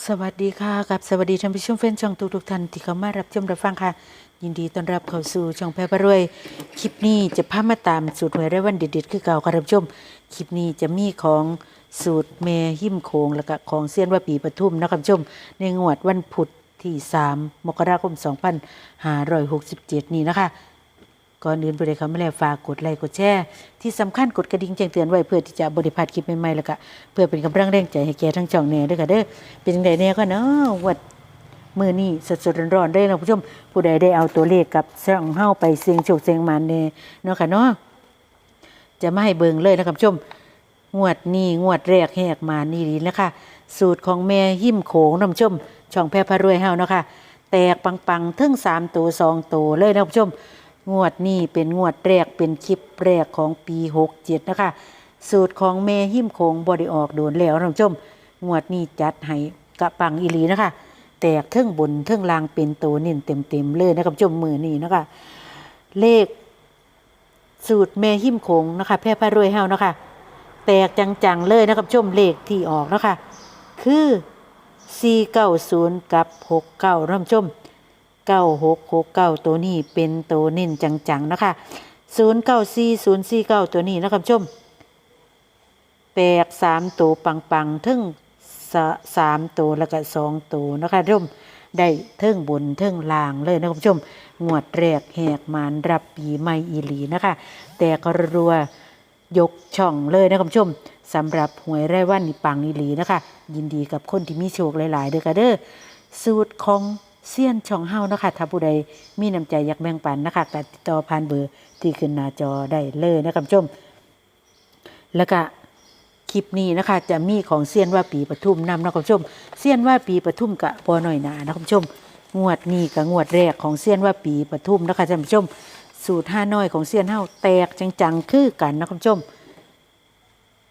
สวัสดีค่ะกับสวัสดีท่านผู้ชมแฟนช่องทุกทุกท่านที่เข้ามารับชมรับฟังค่ะ ยินดีต้อนรับเข้าสู่ช่องแพร่รวย คลิปนี้จะพามาตามสูตรหวยรายวันเด็ดๆคือเก่าค่ะท่านผู้ชม คลิปนี้จะมีของสูตรเมหิมโคงแล้วก็ของเซียนว่าปีปทุมนะครับท่านผู้ชม ในงวดวันพุธที่ 3 มกราคม 2567 นี้นะคะ ก่อนอื่นไปเลยครับไม่แลฝากกดไลค์กดแชร์ที่สำคัญกดกระดิ่งแจ้งเตือนไว้เพื่อที่จะบริพาดคลิปใหม่ๆแล้วก็เพื่อเป็นกำลังแรงใจให้แก่ทั้งช่องแน่ด้วยค่ะเด้อเป็นจังไดแน่ก็เนาะวัดมือนี้สดๆร้อนๆได้เราผู้ชมผู้ใดได้เอาตัวเลขกับช่องเฮาไปเสียงโชคเสียงมันแน่เนาะค่ะเนาะจะไมาให้เบิ่งเลยนะครับผู้ชมงวดนี้งวดแรกแหกมานี่ดีนะคะ สูตรของแม่หิมโขงน้ำชม ช่องแพร่พารวยเฮาเนาะค่ะแตกปังๆถึงสามตัวสองตัวเลยนะผู้ชม งวดนี้เป็นงวดแรกเป็นคลิปแรกของปีหกเจ็ดนะคะ สูตรของแม่หิมโขงบริออกโดนแล้วท่านผู้ชมงวดนี้จัดให้กะปังอีหลีนะคะ แตกเทิงบนเทิงลางเป็นตัวเน้นเต็มๆเลยนะครับผู้ชมมือนี้นะคะ เลข สูตรแม่หิมโขงนะคะ แพร่พารวยเฮานะคะ แตกจังๆเลยนะครับชมเลขที่ออกนะคะ คือ490กับ69ท่านผู้ชม 9669 ตัวนี้เป็นตัวเน้นจังๆนะคะ094049 ตัวนี้นะครับชมแตก3ตัวปังๆทึ่งสามตัวแล้วก็2ตัวนะคะท่านผู้ชมได้เทิงบนเทิงล่างเลยนะครับผู้ชมงวดแรกแหกมานรับปีใหม่อีหลีนะคะ แต่กรัวยกช่องเลยนะครับผู้ชมสำหรับหวยไร่วันนี่ปังอีหลีนะคะ ยินดีกับคนที่มีโชคหลาย ๆ เด้อค่ะเด้อสูตรของ เซียนช่องเฮานะคะถ้าผู้ใดมีน้ำใจอยากแบ่งปันนะคะก็ติดต่อผ่านเบอร์ที่ขึ้นหน้าจอได้เลยนะครับผู้ชม แล้วก็คลิปนี้นะคะ จะมีของเซียนว่าปีปทุมนำนะคุณผู้ชมเซียนว่าปีปทุมกะปอหน่อยหนานะคุณผู้ชม งวดนี้กับงวดแรกของเซียนว่าปีปทุมนะคะท่านผู้ชม สูตรห้าน้อยของเซียนเฮาแตกจังๆคือกันนะคุณผู้ชม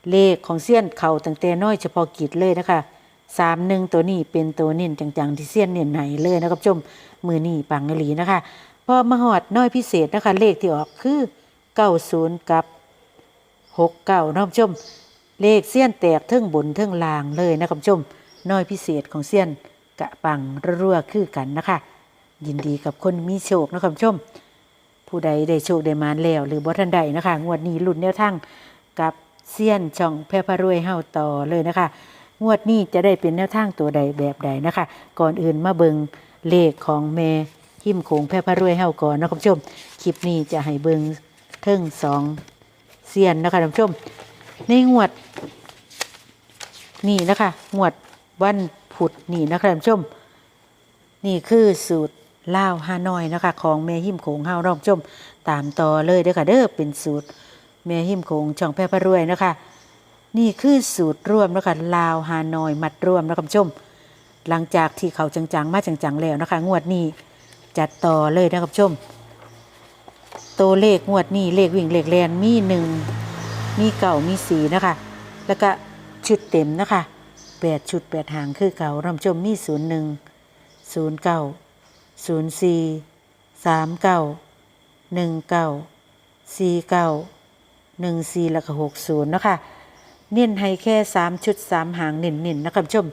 เลขของเซียนเข่าตั้งแต่น้อยเฉพาะกิจเลยนะคะ สามหนึ่งตัวนี้เป็นตัวเน้นจังๆที่เซียนเน้นไหนเลยนะครับชมมือนี่ปังหลีนะคะ พอมาหอดน้อยพิเศษนะคะ เลขที่ออกคือเก้าศูนย์กับหกเก้านะคุณผู้ชม เลขเซียนแตกเทิงบนเทิงล่างเลยนะครับชมน้อยพิเศษของเซียนกะปังรั่วคือกันนะคะ ยินดีกับคนมีโชคนะครับชม ผู้ใดได้โชคได้มานแล้ว หรือบ่ทันใดนะคะ งวดนี้ลุ้นแนวทางกับเซียนช่องแพร่พารวยเฮาต่อเลยนะคะ งวดนี้จะได้เป็นแนวทางตัวใดแบบใดนะคะ ก่อนอื่นมาเบิงเลขของแม่หิมโขงแพร่พารวยเฮาก่อนนะครับผู้ชม คลิปนี้จะให้เบิงเทิงสองเซียนนะคะท่านผู้ชม ในงวด นี่นะคะ งวดวันพุธนี่นะคะท่านผู้ชม นี่คือสูตรล่าวฮานอยนะคะ ของแม่หิมโขงเฮาน้องชม ตามต่อเลยเด้อค่ะเด้อเป็นสูตรแม่หิมโขงช่องแพร่พระรวยนะคะ นี่คือสูตรร่วมนะคะลาวฮานอยมัดร่วมนะคะคุณผู้ชม หลังจากที่เขาจังๆ มาจังๆ แล้วนะคะ งวดนี้จัดต่อเลยนะคุณผู้ชม ตัวเลขงวดนี้เลขวิ่งเลขแลนมีหนึ่งมีเก่ามีสีนะคะ แล้วก็ชุดเต็มนะคะแปดชุดแปดหางคือเก่าท่านผู้ชมมีศูนย์หนึ่งศูนย์เก้าศูนย์สี่สามเก้าหนึ่งเก้าสี่เก้าหนึ่งสี่แล้วก็หกศูนย์นะคะ เน้นให้แค่สามชุดสามหางเน้นๆนะคะคุณผู้ชม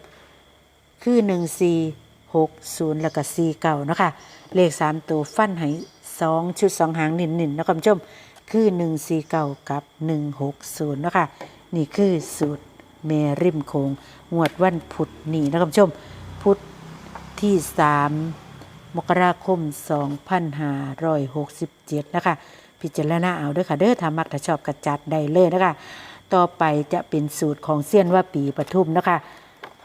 คือหนึ่งสี่หกศูนย์แล้วก็สี่เก้านะคะเลขสามตัวฟันให้สองชุดสองหางเน้นๆนะคะคุณผู้ชม คือหนึ่งสี่เก้ากับหนึ่งหกศูนย์นะคะนี่คือสูตรเมริมโคงงวดวันพุธนี่นะคะคุณผู้ชม พุธที่สามมกราคม 2567 นะคะ พิจารณาเอาด้วยค่ะ เด้อถ้ามักถ้าชอบกระจัดได้เลยนะคะ ต่อไปจะเป็นสูตรของเซียนว่าปีปทุมนะคะ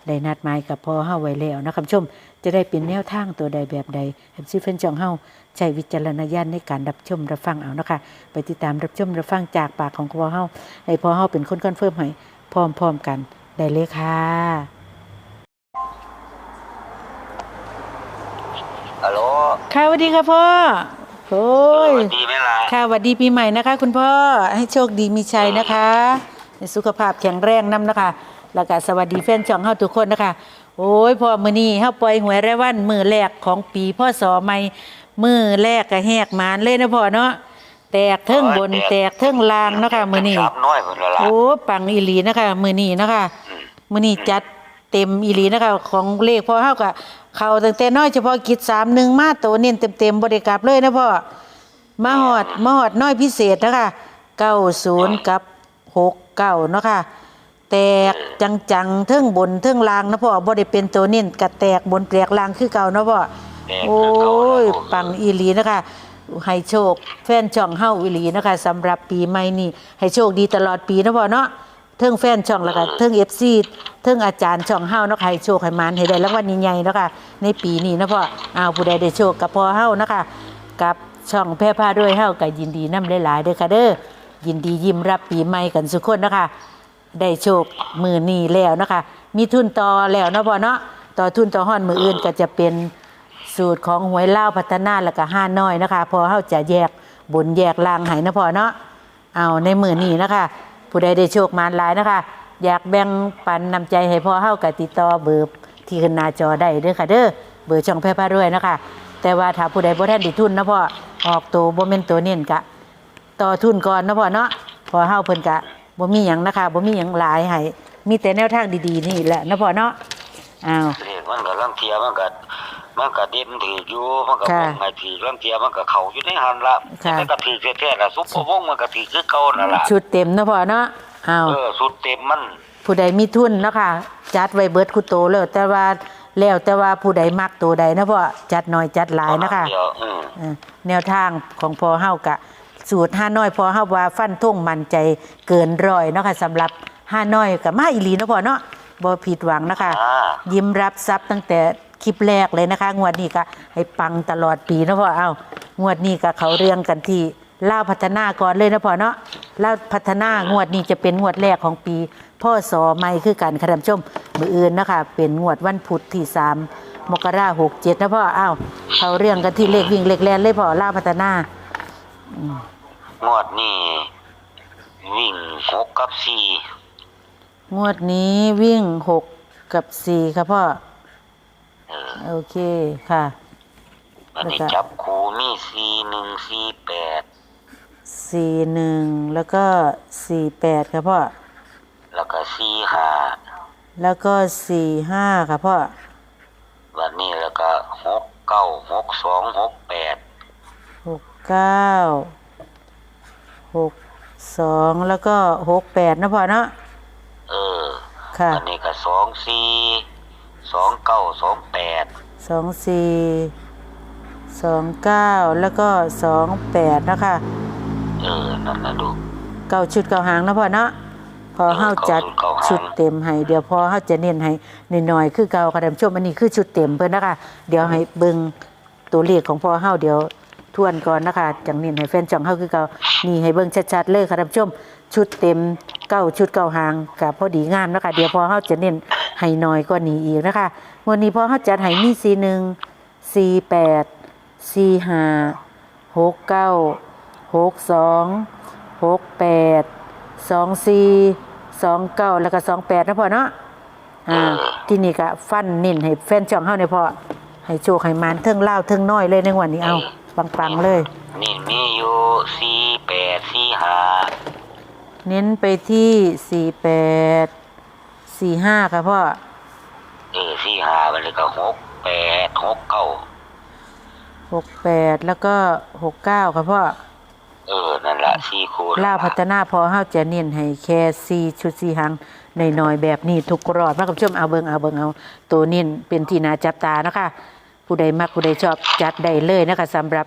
ได้นัดหมายกับพ่อเฮาไว้แล้วนะคะคุณผู้ชม จะได้เป็นแนวทางตัวใดแบบใดเอฟซีเฟนจองเฮาใช้วิจารณญาณในการรับชมรับฟังเอานะคะ ไปติดตามรับชมรับฟังจากปากของพ่อเฮาให้พ่อเฮาเป็นคนคอนเฟิร์มให้พร้อมๆกันได้เลยค่ะฮัลโหลค่ะสวัสดีค่ะพ่อโอ้ยสวัสดีไหมล่ะ ค่ะสวัสดีปีใหม่นะคะ คุณพ่อให้โชคดีมีชัยนะคะ ให้สุขภาพแข็งแรงนํนะคะ แล้วก็สวัสดีแฟนช่องเฮาทุกคนนะคะ โอ้ยพ่อมื้อนี้เฮาปล่อยหวยรายวันมื้อแรกของปีพ่อสอใหม่มื้อแรกก็แหกหมานเลยนะพ่อเนาะแตกเทิงบนแตกเทิงล่างเนาะคะมื้อนี้สามน้อยหมดแล้วล่ะโอ้ปังอีหลีนะคะมื้อนี้นะคะอืมมื้อนี้จัดเต็มอีหลีนะคะของเลขพ่อเฮาก็เข้าตั้งแต่น้อยเฉพาะกิจ31มาโตเน้นเต็มๆบ่ได้กลับเลยนะพ่อมาฮอดมาฮอดน้อยพิเศษนะคะ90กับ69 เนาะค่ะ แตกจังๆเทิงบนเทิงล่างนะพ่อบ่ได้เป็นตัวเน้นกะแตกบนแปลกล่างคือเก่าเนาะพ่อแตกโอ้คือเก่านะยลูกปังอีหลีนะคะให้โชค แฟนช่องเฮาอีหลีนะคะสำหรับปีใหม่นี้ให้โชคดีตลอดปีนะพ่อเนาะเทิงแฟนช่องแล้วก็เทิง FC เทิงอาจารย์ช่องเฮาเนาะค่ะให้โชคให้มานให้ได้รางวัลใหญ่ๆเนาะค่ะในปีนี้นะพ่ออ้าวผู้ใดได้โชคกับพ่อเฮานะคะกับช่องแพร่พาด้วยเฮาก็ยินดีนำหลายๆเด้อค่ะเด้อ ยินดียิ้มรับปีใหม่กันทุกคนนะคะ ได้โชคมือนีแล้วนะคะ มีทุนต่อแล้วเนาะพ่อเนาะต่อทุนต่อห้อนมืออื่นก็จะเป็นสูตรของหวยเล่าพัฒนาแล้วก็ห้าน้อยนะคะ พอเข้าจะแยกบนแยกลางให้นะพ่อเนาะเอาในมือนีนะคะ ผู้ใดได้โชคมาหลายนะคะ อยากแบ่งปันนำใจให้พ่อเฮากับติดต่อเบอร์ที่ขึ้นหน้าจอได้เด้อค่ะเด้อเบอร์ช่องแพร่พารวยนะคะ แต่ว่าถ้าผู้ใดบ่ทันด้ทุนนะพ่อออกตัวบ่แม่นตัวเน้นกะ ต่อทุนก่อนนะพ่อเนาะพอเฮาเพิ่นกะบ่มีหยังนะคะบ่มีหยังหลายให้มีแต่แนวทางดีๆนี่แหละนะพ่อเนาะอ้าวเลขมันก็ลังเทียมันก็มันก็เด่นถืออยู่มันก็ค่ะบ่งให้ถือลังเทียมันก็เข้าอยู่ในหันละค่ะมันก็ถือแท้ๆล่ะซุปเปอร์วงมันก็ถือคือเก่านั่นล่ะชุดเต็มนะพ่อเนาะอ้าวเออสุดเต็มมันผู้ใดมีทุนเนาะคะจัดไว้เบิดคุโตแล้วแต่ว่าแล้วแต่ว่าผู้ใดมักตัวใดนะพ่อจัดน้อยจัดหลายนะคะเดียวอืมเออแนวทางของพอเฮากะ สูตรห้าน้อยพอเฮาว่าฟันทุ่งมั่นใจเกินร้อยเนาะค่ะสำหรับห้าน้อยกับมาอีหลีเนาะพ่อเนาะบ่ผิดหวังนะคะอ่ายิ้มรับทรัพย์ตั้งแต่คลิปแรกเลยนะคะ งวดนี้ก็ให้ปังตลอดปีนะพ่อเอ้างวดนี้ก็เขาเรียงกันที่ล่าวพัฒนาก่อนเลยนะพ่อเนาะล่าวพัฒนางวดนี้จะเป็นงวดแรกของปีพ่อสอใหม่คือกันค่ะท่านผู้ชมมืออื่นนะคะเป็นงวดวันพุธที่สามมกราหกเจ็ดนะพ่ออ้าวเขาเรียงกันที่เลขวิ่งเลขแลนเลยพ่อล่าวพัฒนา งวดนี้วิ่งหกกับสี่งวดนี้วิ่งหกกับสี่ครับพ่อ เออโอเคค่ะอันนี้แล้วก็จับคูมีสี่หนึ่งสี่แปดสี่หนึ่งแล้วก็สี่แปดครับพ่อ แล้วก็สี่ห้าแล้วก็สี่ห้าครับพ่อวันนี้แล้วก็หกเก้าหกสองหกแปดหกเก้า หกสองแล้วก็หกแปดนะพ่อเนาะเออค่ะอันนี้ก็สองสี่สองเก้าสองแปดสองสี่สองเก้าแล้วก็สองแปดนะคะเออนั่นนะดูเก้าชุดเก้าหางนะพ่อเนาะพอเฮาจัดเก้าชุดเก้าหางชุดเต็มให้เดี๋ยวพอเฮาจะเน้นให้หน่อยๆคือเก่าค่ะท่านผู้ชมอันนี้คือชุดเต็มเพิ่นนะคะเดี๋ยวให้เบิ่งตัวเลขของพอเฮาเดี๋ยว ทวนก่อนนะคะจังเน้นให้แฟนจ่องเฮาคือเก่านี่ให้เบิ่งชัดๆเลยค่ะท่านผู้ชม ชุดเต็มเก้าชุดเก้าหางกับพอดีงามนะคะ เดี๋ยวพอเฮาจะเน้นให้น้อยกว่านี้อีกนะคะวันนี้พอเฮาจัดให้มีสีหนึ่งสี่แปดสี่ห้าหกเก้าหกสองหกแปดสองสี่สองเก้าแล้วก็สองแปดนะพ่อเนาะอ่าที่นี่ก็ฟันเน้นให้แฟนจ่องเฮาเนี่ยพ่อให้โชคให้มานเทิงเล่าเทิงน้อยเลยในวันนี้เอา ปังๆเลย นี่มีอยู่สี่แปดสี่ห้าเน้นไปที่สี่แปดสี่ห้าค่ะพ่อ เออสี่ห้าไปเลยก็หกแปดหกเก้าหกแปดแล้วก็หกเก้าค่ะพ่อ เออ นั่นละสี่คูณล่าวพัฒนาพอเฮาจะเน้นให้แค่สี่ชุดสี่หางในน้อยๆแบบนี้ทุกรอบมากับชมเอาเบิงเอาเบิงเอา ตัวเน้นเป็นที่น่าจับตานะคะ ผู้ใดมักผู้ใดชอบจัดได้เลยนะคะสำหรับ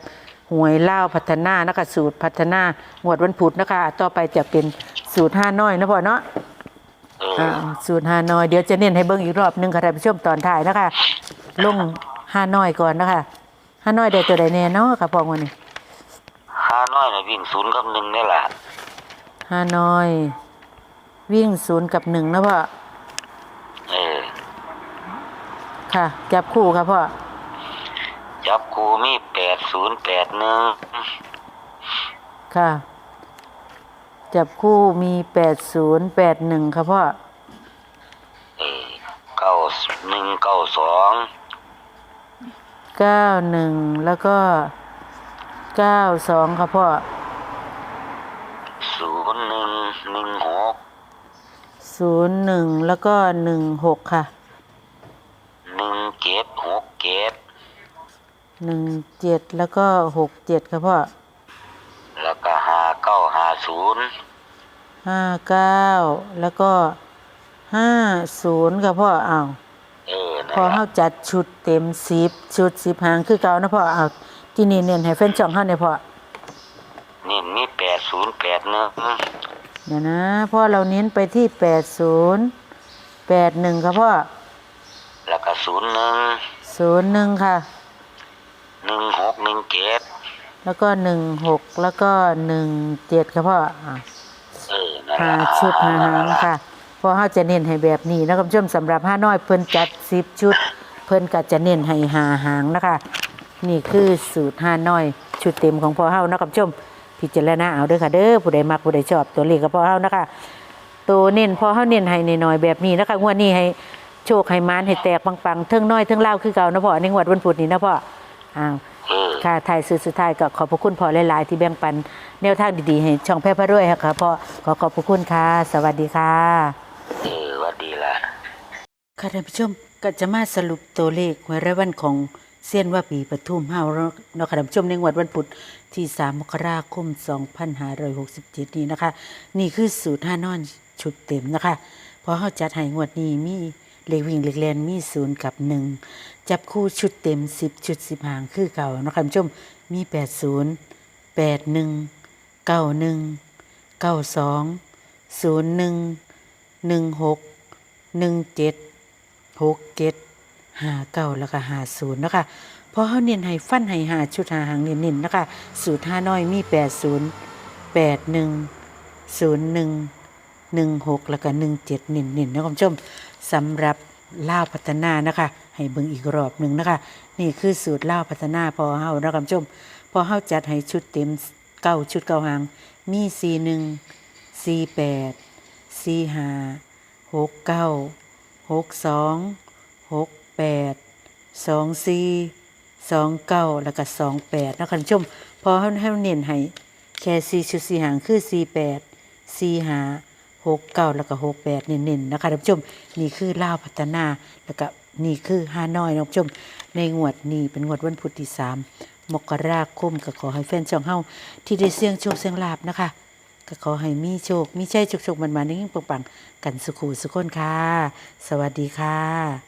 หวยเล่าวพัฒนานะคะสูตรพัฒนางวดวันพุธนะคะ ต่อไปจะเป็นสูตรห้าน้อยนะพ่อเนาะเอออ่าสูตรฮานอยเดี๋ยวจะเน้นให้เบิ้งอีกรอบหนึงค่ะท่านผู้ชมตอนท้ายนะคะ ลงฮานอยก่อนนะคะฮานอยได้ตัวใดแน่เนาะค่ะพ่อวันนี้ห้าน้อยนะวิ่งศูนย์กับหนึ่งนี่แหละฮานอย วิ่งศูนย์กับหนึ่งนะพ่อเออค่ะจับคู่ค่ะพ่อ จับคูมีแปดศูนย์แปดหนึ่งค่ะ จับคู่มีแปดศูนย์แปดหนึ่งค่ะพ่อเออเก้าหนึ่งเก้าสองเก้าหนึ่งแล้วก็เก้าสองค่ะพ่อศูนย์หนึ่งหนึ่งหกศูนย์หนึ่งแล้วก็หนึ่งหกค่ะเกตหกเกต หนึ่งเจ็ดแล้วก็หกเจ็ดครับพ่อแล้วก็ห้าเก้าห้าศูนย์ห้าเก้าแล้วก็ห้าศูนย์ครับพ่ออ้าวเออนั่พอนล่ะเขาจัดชุดเต็มสิบชุดสิบหางคือเก่านะพ่ออ้าวที่นี่เน้นให้แฟนช่องเขาเนี่ยพ่อนี่มีแปดศูนย์แปดหนึ่งเดี๋ยวนะพ่อเราเน้นไปที่แปดศูนย์แปดหนึ่งครับพ่อแล้วก็ศูนย์หนึ่งศูนย์หนึ่งค่ะหนึ่ง หกหนึ่งเกตแล้วก็หนึ่งหกแล้วก็หนึ่งเจ็ดครับพ่ออะเออนั่นหาล่ะชุดหาหางค่ะเพราะเขาจะเน้นให้แบบนี้นะครับคุณผู้ชมสำหรับห้าน้อยเพิ่นจัดสิบชุด เพิ่นก็จะเน้นให้หาหางนะคะ นี่คือสูตรห้าน้อย ชุดเต็มของพ่อเฮานะครับคุณผู้ชมพิจารณาเอาเด้อค่ะเด้อผู้ใดมักผู้ใดชอบตัวเลขกับพ่อเฮานะคะ ตัวเน้นพอเฮาเน้นให้น้อยๆแบบนี้นะคะงวดนี้ให้โชคให้มานให้แตกปังๆเทิงน้อยเทิงเล่าวคือเก่านะพ่อในงวดวันพุธนี้นะพ่ออ้าวเออ ค่ะถ่ายสื่อสุดท้ายก็ขอบพระคุณพอหลาย ๆ ที่แบ่งปันแนวทางดี ๆ ให้ช่องแพร่พระด้วยค่ะพ่อขอขอบพระคุณค่ะ สวัสดีค่ะเออว่าดีละค่ะท่านผู้ชมก็จะมาสรุปตัวเลขหวยรายวันของเส้ยนว่าปีปทุมเฮาเนาะเนาค่ะท่านผู้ชมในงวดวันพุธที่ 3 มกราคม 2567 นี้นะคะ นี่คือสูตรห้านอนชุดเต็มนะคะเพราะเฮาจัดให้งวดนี้มี เลขวิ่งเลขแลนมีศูนย์กับ1จับคู่ชุดเต็ม10ชุด10หางคือเก่านะค่ะท่านผู้ชมมี80 81 91 92 01 16 17หกหนึ่งเจ็ดหกเจ็ดหาเก้าแล้วก็ห้าศูนย์นะคะพราะเขาเน้นให้ฟันให้หาชุดหาหางเน้นๆนะคะสูตรห้าน้อยมีแปดศูนย์แปดหนึ่งศูนย์หนึ่ง หนึ่งหกแล้วก็หนึ่งเจ็ดเน้นๆนะคุณผู้ชมสำหรับล่าพัฒนานะคะ ให้เบิ่งอีกรอบหนึ่งนะคะ นี่คือสูตรล่าพัฒนาพอเฮานะคุณผู้ชมพอเฮาจัดให้ชุดเต็มเก้าชุดเก้าหางมีสี่หนึ่งสี่แปดสี่ห้าหกเก้าหกสองหกแปดสองสี่สองเก้าแล้วก็สองแปดนะคุณผู้ชมพอให้ให้เน้นให้แค่สี่ชุดสี่หางคือสี่แปดสี่ หกเก้าแล้วก็หกแปดเน้นๆนะคะท่านผู้ชมนี่คือลาวพัฒนาแล้วก็นี่คือฮานอยนะคุณผู้ชม ในงวดนี้เป็นงวดวันพุธที่สามมกราคมก็ขอให้แฟนช่องเฮาที่ได้เสี่ยงโชคเสี่ยงลาบนะคะ ก็ขอให้มีโชค มีใจโชคโชคมันมาในยิ่งปังๆ กันสุขุสุขคนค่ะ สวัสดีค่ะ